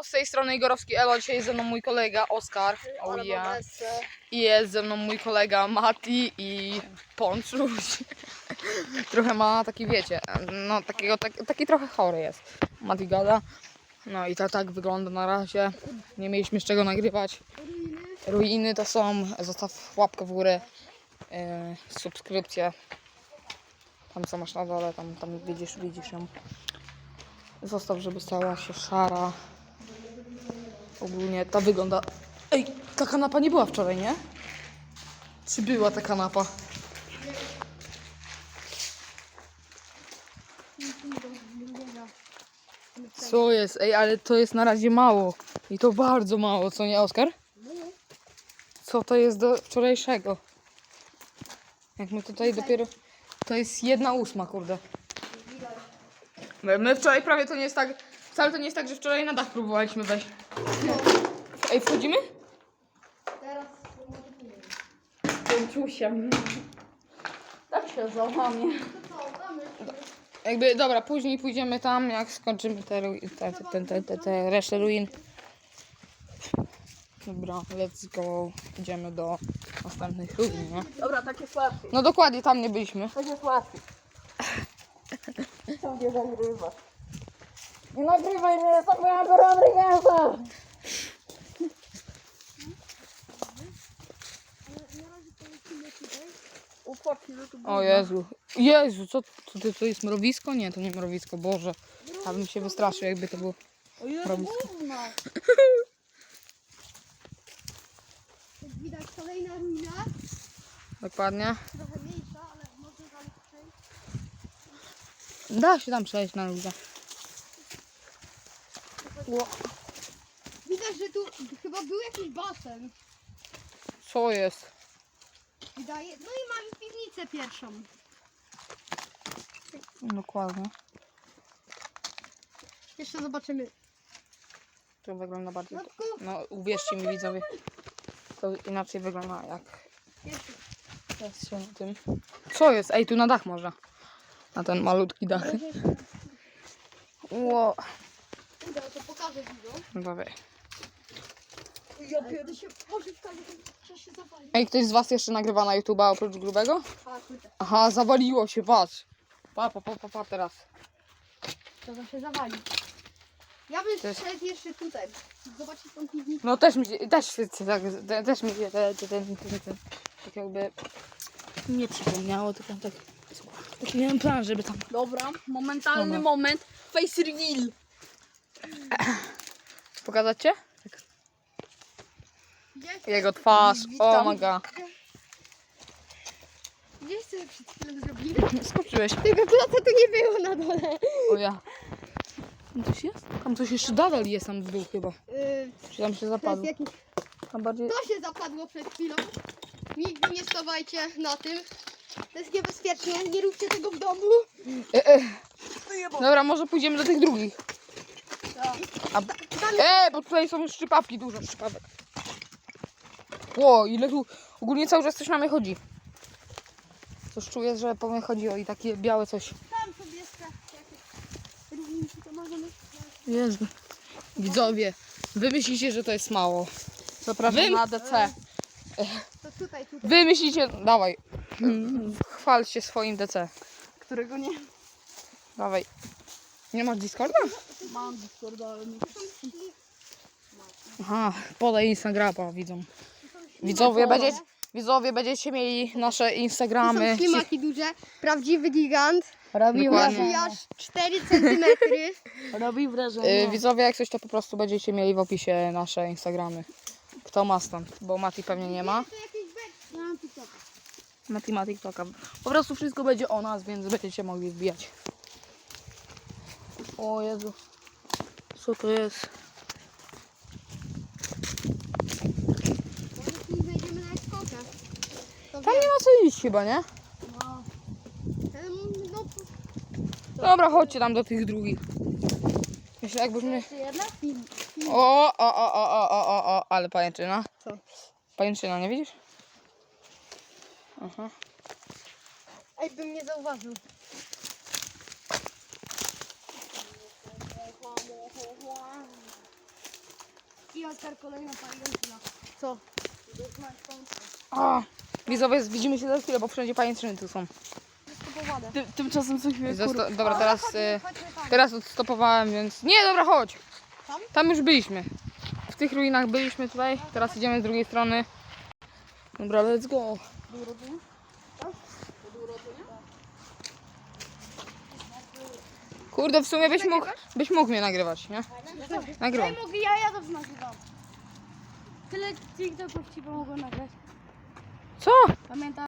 Siemanko, z tej strony Igorowski Elo, dzisiaj jest ze mną mój kolega Oskar, oh yeah. i jest ze mną mój kolega Mati i Ponczuś. trochę ma taki, wiecie, no takiego, tak, taki trochę chory jest. Mati gada. No i to tak wygląda na razie. Nie mieliśmy z czego nagrywać. Ruiny to są, zostaw łapkę w górę, yy, subskrypcję. Tam co masz na dole, tam, tam widzisz, widzisz ją. Zostaw, żeby stała się szara. Ogólnie ta wygląda... Ej, ta kanapa nie była wczoraj, nie? Czy była ta kanapa? Co jest? Ej, ale to jest na razie mało. I to bardzo mało, co nie, Oskar? Co to jest do wczorajszego? Jak my tutaj dopiero... To jest jedna ósma, kurde. My, wczoraj prawie to nie jest tak... Wcale to nie jest tak, że wczoraj na dach próbowaliśmy wejść. Ej, wchodzimy? Teraz Pięciusiem. Tak się załamie. Jakby, dobra, później pójdziemy tam, jak skończymy te, ru- te, te, te, te, te, te resztę ruin. Dobra, let's go. Idziemy do następnych ruin, nie? Dobra, tak jest łatwiej. No dokładnie, tam nie byliśmy. Tak jest łatwiej. Co mnie nagrywasz? Nie nagrywaj mnie, to była że tu O Jezu. Jezu, co to, to, to jest mrowisko? Nie, to nie mrowisko, Boże. Ja bym się wystraszył, jakby to było O Jezu, mrowisko. gówno. Jak widać kolejna ruina, Dokładnie. trochę mniejsza, ale można dalej przejść. Da się tam przejść na ludzie. Widać, że tu chyba był jakiś basen. Co jest? Wydaje. No i mamy piwnicę pierwszą. Dokładnie. Jeszcze zobaczymy. To wygląda bardziej... No, tylko No uwierzcie mi widzowie, to inaczej wygląda jak jeszcze. się tym. Co jest? Ej, tu na dach można. Na ten malutki dach. Ło. Uda, to pokażę widzom. Dobra. Ja pierdolę się, może wtedy trzeba się zawalić. Ej, ktoś z was jeszcze nagrywa na YouTube'a oprócz grubego? A, kurde, Aha, zawaliło się, patrz. Pa, pa, pa, pa, pa teraz. trzeba się zawalić. Ja bym To jest- szedł jeszcze tutaj. Zobaczyć tą piwnicę. No też mi się, też, się- tak, te- też mi się te, te, ten, ten, ten, tak jakby nie przypomniało, tylko tak, tak miałem plan, żeby tam Dobra, momentalny Dobra. moment. Face reveal. Pokazać cię? Gdzieś, Jego twarz, o god. gdzieś sobie przed chwilą zrobili. Skoczyłeś. Tego kloca tu nie było na dole. O ja. Tam coś jest? Tam coś jeszcze nadal jest tam w dół chyba. Yy, Czy tam się zapadło? jakiś... Tam bardziej... To się zapadło przed chwilą. Nigdy nie stawajcie na tym. To jest niebezpieczne. Nie róbcie tego w domu. E, e. Dobra, może pójdziemy do tych drugich. A... E, bo tutaj są szczypawki, dużo szczypawek. Ło, ile tu... Ogólnie cały czas coś na mnie chodzi. Coś czuję, że po mnie chodziło i takie białe coś. Tam sobie sprawdźcie jakieś równiki to możemy... Jezu. Widzowie, wy myślicie, że to jest mało. Zapraszam Wy- na DC. To tutaj, tutaj. Wy myślicie... Dawaj. Chwal się swoim DC. Którego nie Dawaj. Nie masz Discorda? mam Discorda, ale nie Aha, podaj Instagrama widzom. Widzowie, będziecie, widzowie będziecie mieli nasze Instagramy. To są ślimaki duże. Prawdziwy gigant. Robi Waży aż 4 cm. Robi wrażenie. widzowie, jak coś to po prostu będziecie mieli w opisie nasze Instagramy. Kto ma stąd, bo Mati pewnie nie ma. Ja mam TikToka. Mati ma TikToka. Po prostu wszystko będzie o nas, więc będziecie mogli wbijać. O Jezu. Co to jest? Na skokę. To Tam nie ma co iść chyba, nie? No. Em, No, Dobra, chodźcie tam do tych drugich. Myślę, jakbyśmy... jeszcze jedna? O, o, o, o, o, o, o, o, ale pajęczyna. Co? Pajęczyna, nie widzisz? Aha. Ej, bym nie zauważył. Oskar kolejna pajęczyna. Co? Widzowie, widzimy się za chwilę, bo wszędzie pajęczyny tu są. Stopowane. Ty, tymczasem co chwilę kurwa. Zosta- dobra, teraz, y, tam. teraz odstopowałem, więc... Nie, dobra, chodź! Tam? Tam już byliśmy. W tych ruinach byliśmy tutaj, teraz idziemy z drugiej strony. Dobra, let's go. Kurde, w sumie byś mógł, byś mógł mnie nagrywać, nie? Nagrywam. mogę, ja, ja nagrywam. Tyle TikToków ci pomogło nagrać. Co? Pamiętam.